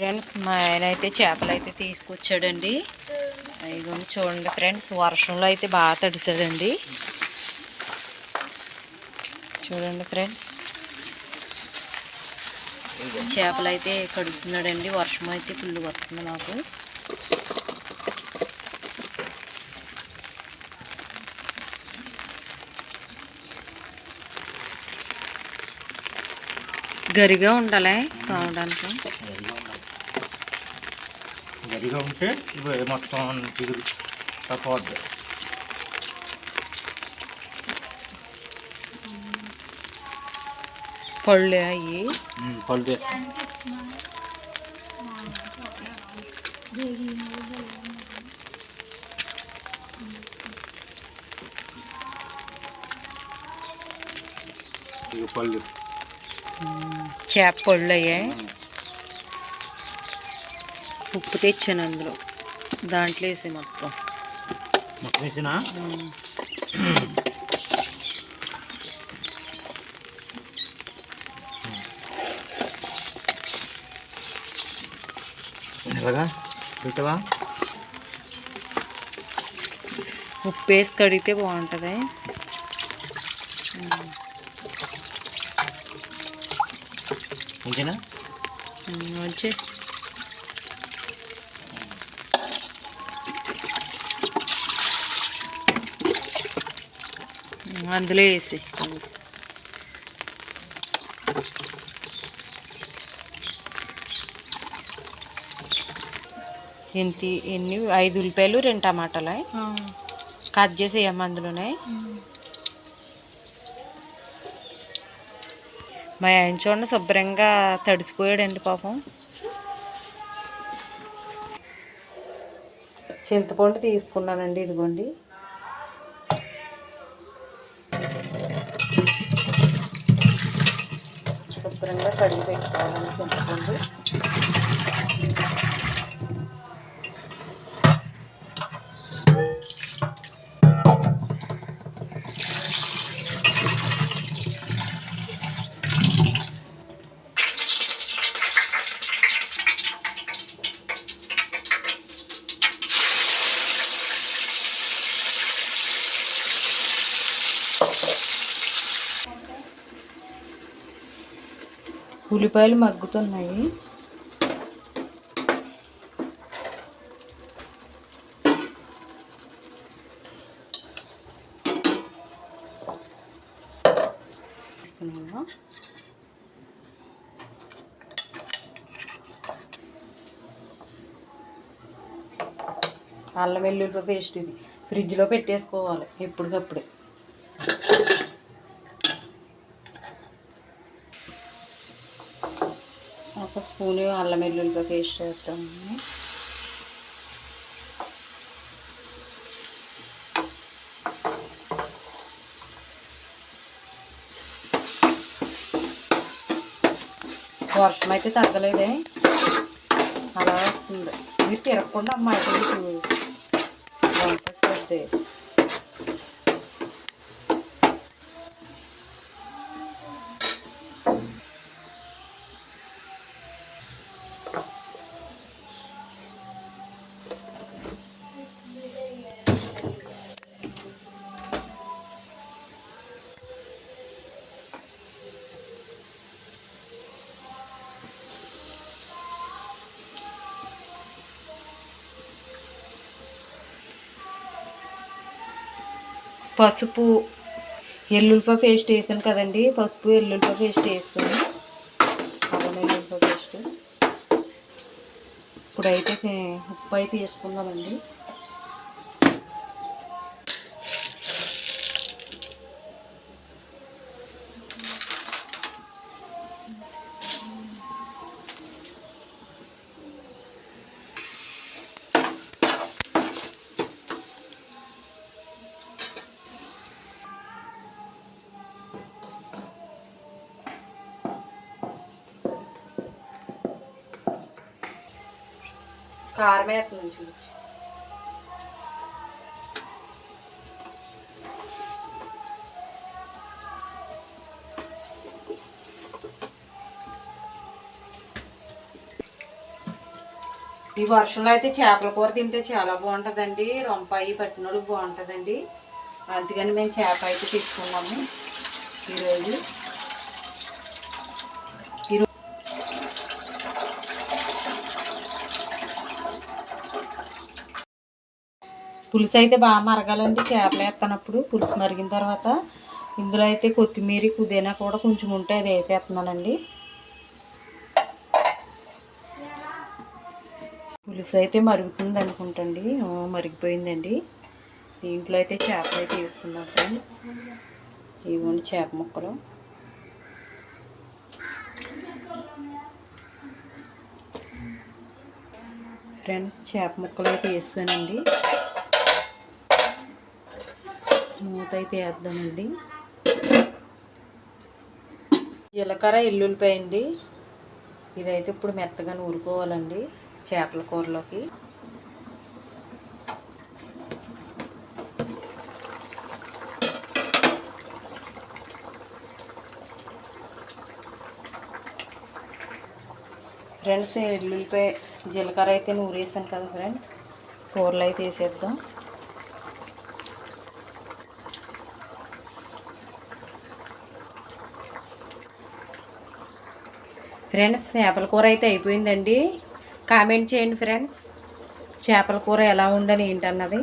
Friends మా ఆయన అయితే చేపలు అయితే తీసుకొచ్చాడండి. ఇదిగోండి చూడండి ఫ్రెండ్స్ వర్షంలో అయితే బాగా తడిసాడండి చూడండి ఫ్రెండ్స్. చేపలు అయితే కడుగుతున్నాడండి వర్షం అయితే పుల్లు వస్తుంది నాకు. గరిగా ఉండాలి తాగడానికి గరిగా ఉంటే ఇవి మొత్తం చిగురు తప్పవద్దు పళ్ళు అయ్యి పళ్ళు తీస్తాం ఇక పళ్ళు చేప పళ్ళు అయ్యాయి ఉప్పు తెచ్చాను అందులో. దాంట్లో వేసి మొత్తం. మొత్తం వేసినా? ఎలాగా పెట్టవా ఉప్పు వేసి కడిగితే బాగుంటుంది. ఇంకేనా వచ్చి అందులో వేసి ఎంత ఎన్ని? ఐదు ఉల్లిపాయలు రెండు టమాటాలు. కట్ చేసి వేయమ్మ అందులోనే. మా ఆయన చూడండి శుభ్రంగా తడిసిపోయాడండి పాపం. చింతపండు తీసుకున్నానండి ఇదిగోండి. శుభ్రంగా కడిగి పెట్టుకోవాలని చెప్పుకోండి ఉల్లిపాయలు మగ్గుతున్నాయి. అల్లం వెల్లుల్లి పేస్ట్ ఇది. ఫ్రిడ్జ్లో పెట్టేసుకోవాలి ఎప్పటికప్పుడే. స్పూన్ అల్లం వెల్లుల్లిపాయ పేస్ట్ వేస్తాము వర్షం అయితే తగ్గలేదే. అలా వస్తుంది మీరు తిరగకుండా అమ్మాయి వంట పసుపు ఎల్లుల్లిపాయ పేస్ట్ వేసాను కదండి. పసుపు ఎల్లుల్లిపాయ పేస్ట్ వేసాను. అల్లం వెల్లుల్లిపాయ పేస్ట్. ఇప్పుడైతే ఉప్పు అయితే వేసుకుందామండి కారం వేస్తుంది చూపించి ఈ వర్షంలో అయితే చేపల కూర తింటే చాలా బాగుంటుందండి. రొంపాయి పట్టినోళ్ళు బాగుంటుందండి. అందుకని మేము చేప అయితే తెచ్చుకున్నాము ఈరోజు. పులుసు అయితే బాగా మరగాలండి. చేపలు వేస్తున్నప్పుడు పులుసు మరిగిన తర్వాత ఇందులో అయితే కొత్తిమీర పుదీనా కూడా కొంచెం ఉంటే అది వేసేస్తున్నానండి. పులుసు అయితే మరుగుతుంది అనుకుంటండి. మరిగిపోయిందండి. దీంట్లో అయితే చేపలు అయితే వేసుకున్నాం ఫ్రెండ్స్. ఇవ్వండి చేప ముక్కలు. ఫ్రెండ్స్ చేప ముక్కలు అయితే వేస్తానండి. మూత అయితే వేద్దామండి. జీలకర్ర ఎల్లుల్లిపాయ అండి. ఇదైతే ఇప్పుడు మెత్తగా నూరుకోవాలండి చేపల కూరలోకి. ఫ్రెండ్స్ ఎల్లుల్లిపాయ జీలకర్ర అయితే నూరేసాను కదా ఫ్రెండ్స్. కూరలు అయితే వేసేద్దాం. ఫ్రెండ్స్ చేపల కూర అయితే అయిపోయిందండి. కామెంట్ చేయండి ఫ్రెండ్స్ చేపల కూర ఎలా ఉండని ఏంటన్నది.